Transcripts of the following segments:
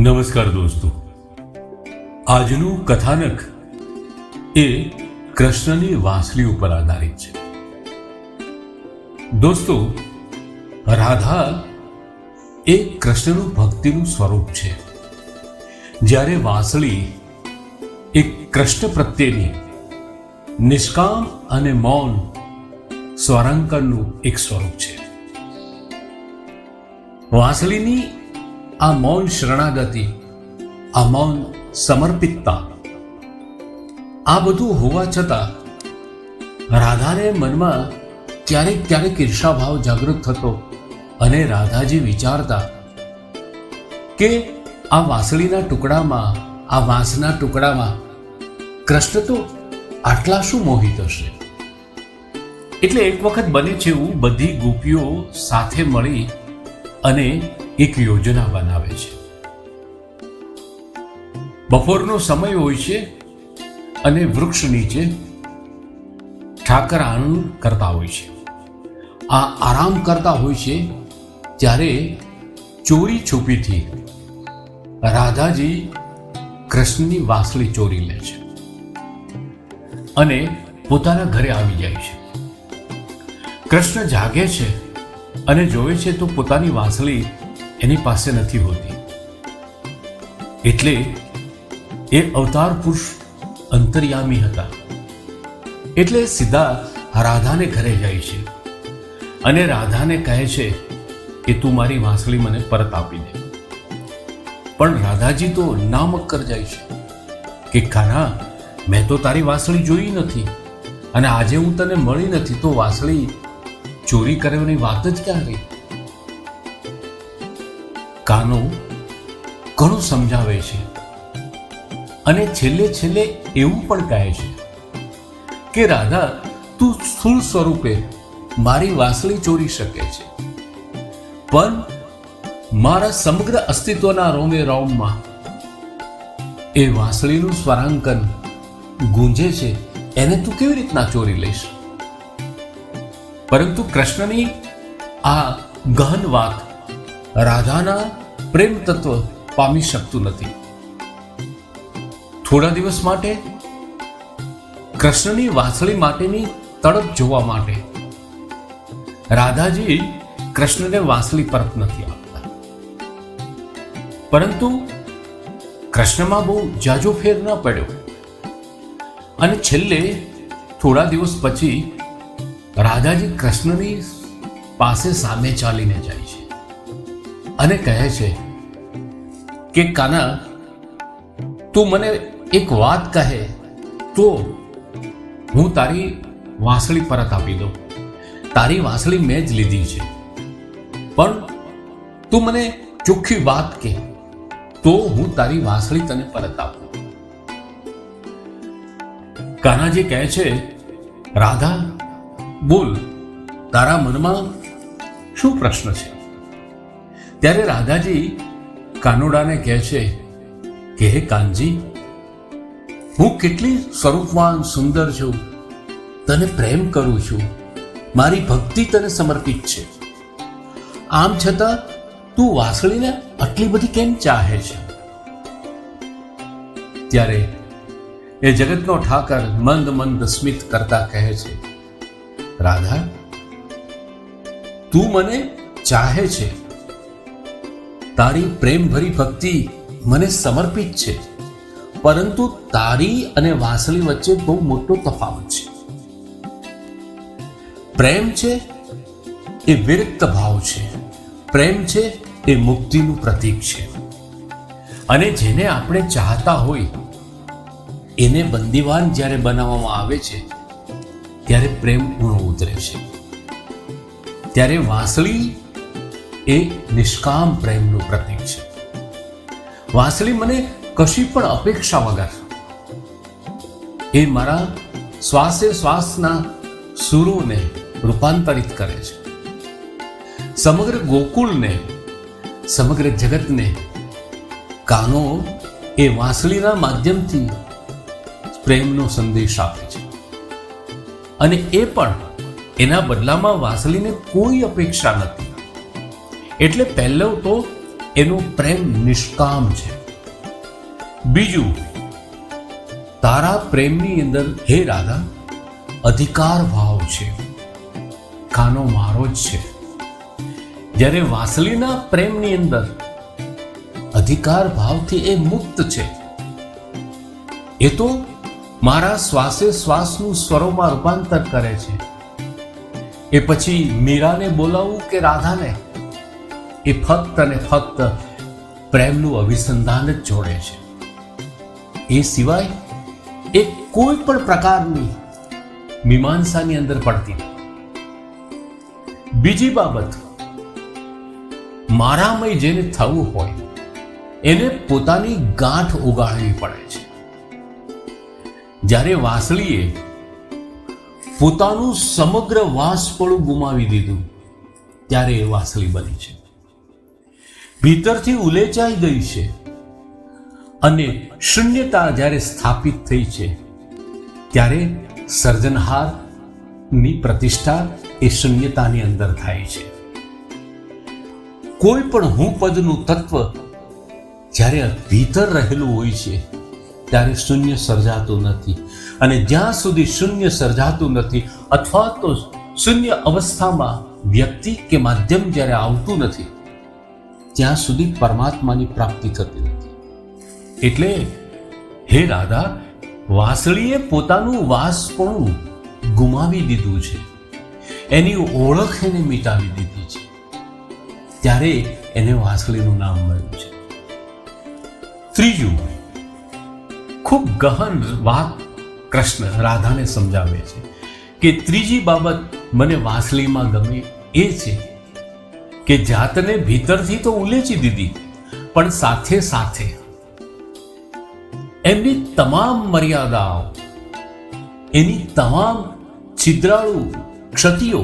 નમસ્કાર દોસ્તો. આજનું કથાનક એ કૃષ્ણની વાંસળી ઉપર આધારિત છે. દોસ્તો, રાધા એ કૃષ્ણનું ભક્તિનું સ્વરૂપ છે. જ્યારે વાંસળી એ કૃષ્ણ પ્રત્યેની નિષ્કામ અને મૌન સ્વરાંકનનું એક સ્વરૂપ છે. વાંસળીની આ મૌન શરણાગતિ આ મૌન સમર્પિતતા. આ બધું હોવા છતાં રાધાને મનમાં ક્યારેક ક્યારેક ઈર્ષાભાવ જાગૃત થતો અને રાધાજી વિચારતા કે આ વાંસળીના ટુકડામાં, આ વાંસના ટુકડામાં કૃષ્ણ તો આટલા શું મોહિત હશે? એટલે એક વખત બને છે એવું બધી ગોપીઓ સાથે મળી અને એક યોજના બનાવે છે. બપોરનો સમય હોય છે અને વૃક્ષ નીચે ઠાકર આનંદ કરતા હોય છે. આ આરામ કરતા હોય છે ત્યારે ચોરી છુપીથી રાધાજી કૃષ્ણની વાંસળી ચોરી લે છે અને પોતાના ઘરે આવી જાય છે. કૃષ્ણ જાગે છે અને જોવે છે તો પોતાની વાંસળી એની પાસે નથી હોતી. એટલે એ અવતાર પુરુષ અંતર્યામી હતા. એટલે સીધા રાધાને ઘરે જાય છે. અને રાધાને કહે છે કે, તું મારી વાંસળી મને પરત આપી દે. પણ રાધાજી તો નામક્કર જાય છે. કે, કાના, મેં તો તારી વાંસળી જોઈ નથી. અને આજે હું તને મળી નથી, તો વાંસળી ચોરી કરવાની વાત જ ક્યાં રહી? કાનો ઘણું સમજાવે છે અને છેલ્લે છેલ્લે એવું પણ કહે છે કે, રાધા, તું સ્થૂળ સ્વરૂપે મારી વાસળી ચોરી શકે છે. પણ મારા સમગ્ર અસ્તિત્વના રોમે રોમમાં એ વાંસળીનું સ્વરાંકન ગુંજે છે, એને તું કેવી રીતના ચોરી લઈશ? પરંતુ કૃષ્ણની આ ગહન વાત રાધાના પ્રેમ તત્વ પામી શકતું નથી. થોડા દિવસ માટે કૃષ્ણની વાસળી માટેની તડપ જોવા માટે રાધાજી કૃષ્ણને વાસળી પરત નથી આપતા. પરંતુ કૃષ્ણમાં બહુ જાજો ફેર ન પડ્યો. અને છેલ્લે થોડા દિવસ પછી રાધાજી કૃષ્ણની પાસે સામે ચાલીને જાય છે. અને કહે છે કે, કાના, તું મને એક વાત કહે, તો હું તારી વાંસળી પરત આપી દઉં. તારી વાંસળી મેં જ લીધી છે. પણ તું મને ચોખ્ખી વાત કે તો હું તારી વાંસળી તને પરત આપું. કાનાજી કહે છે, રાધા, બોલ, તારા મનમાં શું પ્રશ્ન છે? ત્યારે રાધાજી કાનોડાને કહે છે, કે હે કાનજી, હું કેટલી સ્વરૂપવાન, સુંદર છું. તને પ્રેમ કરું છું. મારી ભક્તિ તને સમર્પિત છે. આમ છતાં તું વાસળીને આટલી બધી કેમ ચાહે છે? ત્યારે એ જગતનો ઠાકર મંદ મંદ સ્મિત કરતા કહે છે, રાધા, તું મને ચાહે છે. તારી પ્રેમભરી ભક્તિ મને સમર્પિત છે. પરંતુ તારી અને વાસળી વચ્ચે બહુ મોટો તફાવત છે. પ્રેમ છે એ વિરક્ત ભાવ છે. પ્રેમ છે એ મુક્તિનું પ્રતીક છે. અને જેને આપણે ચાહતા હોય, એને બંદીવાન જ્યારે બનાવવામાં આવે છે, ત્યારે પ્રેમ ઊણો ઉતરે છે. ત્યારે વાંસળી એ નિષ્કામ પ્રેમનું પ્રતીક છે. વાંસળી મને કશી પણ અપેક્ષા વગર. એ મારા શ્વાસે શ્વાસના સુરોને રૂપાંતરિત કરે છે. સમગ્ર ગોકુળને, સમગ્ર જગતને કાનો એ વાંસળીના માધ્યમથી પ્રેમનો સંદેશ આપે છે. અને એ પણ એના બદલામાં વાંસળીને કોઈ અપેક્ષા નથી. એટલે પહેલો તો એનો પ્રેમ નિષ્કામ છે. બીજું, તારા પ્રેમની અંદર, હે રાધા, અધિકાર ભાવ છે. કાનો મારો જ છે. જ્યારે વાસલીના પ્રેમની અંદર, અધિકાર ભાવથી એ મુક્ત છે. એ તો મારા શ્વાસે શ્વાસનું સ્વરોમાં રૂપાંતર કરે છે. એ પછી મીરાને બોલાવવું કે રાધાને? એ ફક્ત અને ફક્ત પ્રેમનું અભિસંધાન જ જોડે છે. એ સિવાય એ કોઈ પણ પ્રકારની મીમાંસાની અંદર પડતી. બીજી બાબત, મારામય જેને થવું હોય, એને પોતાની ગાંઠ ઉગાડવી પડે છે. જ્યારે વાસળીએ પોતાનું સમગ્ર વાસપણું ગુમાવી દીધું, ત્યારે એ વાસળી બની છે. ભીતરથી ઉલેચાઈ ગઈ છે અને શૂન્યતા જ્યારે સ્થાપિત થઈ છે, ત્યારે સર્જનહારની પ્રતિષ્ઠા એ શૂન્યતાની અંદર થાય છે. કોઈ પણ હું પદનું તત્વ જ્યારે ભીતર રહેલું હોય છે, ત્યારે શૂન્ય સર્જાતું નથી. અને જ્યાં સુધી શૂન્ય સર્જાતું નથી, અથવા તો શૂન્ય અવસ્થામાં વ્યક્તિ કે માધ્યમ જ્યારે આવતું નથી ત્યાં સુધી પરમાત્માની પ્રાપ્તિ થતી નથી. એટલે હે રાધા, વાસળીએ પોતાનું વાસપણું ગુમાવી દીધું છે. એની ઓળખ એને મિટાવી દીધી છે. ત્યારે એને વાસળીનું નામ મળ્યું છે. ત્રીજું, ખૂબ ગહન વાત કૃષ્ણ રાધાને સમજાવે છે કે ત્રીજી બાબત મને વાસળીમાં ગમે એ છે કે જાતને ભીતરથી તો ઉલેચી દીધી, પણ સાથે સાથે એમની તમામ મર્યાદાઓ, એની તમામ છિદ્રાળુ ક્ષતિઓ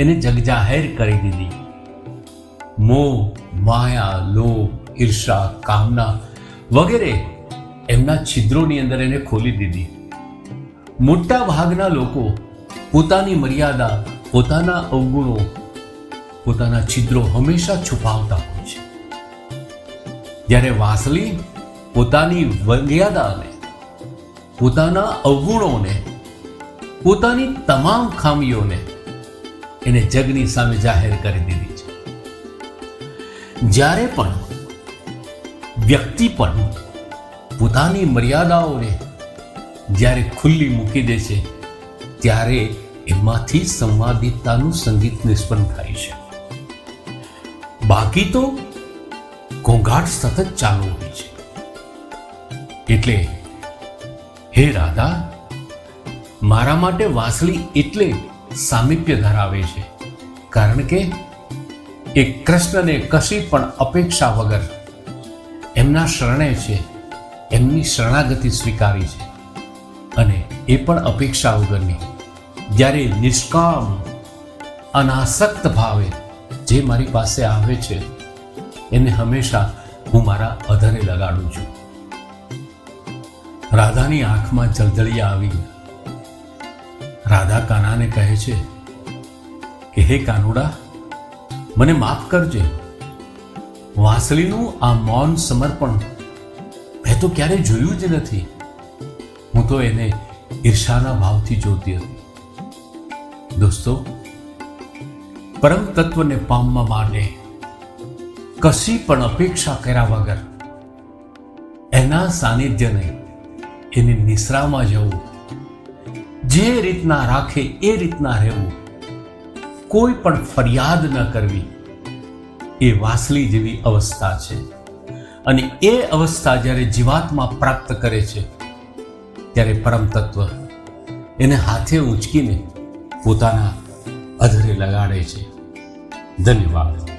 એને જગજાહેર કરી દીધી. મોહ, માયા, લોભ, ઈર્ષા, કામના વગેરે એમના છિદ્રોની અંદર એને ખોલી દીધી. મોટા ભાગના લોકો પોતાની મર્યાદા, પોતાના અવગુણો પોતાના છિદ્રો હંમેશા છુપાવતા હોય છે. જ્યારે વાસલી પોતાની મર્યાદાને પોતાના અવગુણોને, પોતાની તમામ ખામીઓને એને જગની સામે જાહેર કરી દીધી છે. જ્યારે પણ વ્યક્તિ પણ પોતાની મર્યાદાઓને જ્યારે ખુલ્લી મૂકી દે છે, ત્યારે એમાંથી સંવાદિતતાનું સંગીત નિષ્પન્ન થાય છે. બાકી તો ઘોંઘાટ સતત ચાલુ હોય છે. એટલે હે રાધા, મારા માટે વાસળી એટલે સામીપ્ય ધરાવે છે. કારણ કે એ કૃષ્ણને કશી પણ અપેક્ષા વગર એમના શરણે છે, એમની શરણાગતિ સ્વીકારી છે. અને એ પણ અપેક્ષા વગરની, જ્યારે નિષ્કામ, અનાસક્ત ભાવે જે મારી પાસે આવે છે, એને હંમેશા હું મારા અધરે લગાડું છું. રાધાની આંખમાં જળજળિયા આવી રાધા કાનાને કહે છે કે, હે કાનુડા, મને માફ કરજે. વાંસળીનું આ મૌન સમર્પણ મેં તો ક્યારે જોયું જ નથી. હું તો એને ઈર્ષાના ભાવથી જોતી હતી. દોસ્તો પરમ તત્વને પામવા માટે કશી પણ અપેક્ષા કર્યા વગર એના સાનિધ્યને એની નિશ્રામાં જવું, જે રીતના રાખે એ રીતના રહેવું, કોઈ પણ ફરિયાદ ન કરવી, એ વાસલી જેવી અવસ્થા છે. અને એ અવસ્થા જ્યારે જીવાત્મા પ્રાપ્ત કરે છે, ત્યારે પરમ તત્વ એને હાથે ઉંચકીને પોતાના અધરે લગાડે છે. ધન્યવાદ.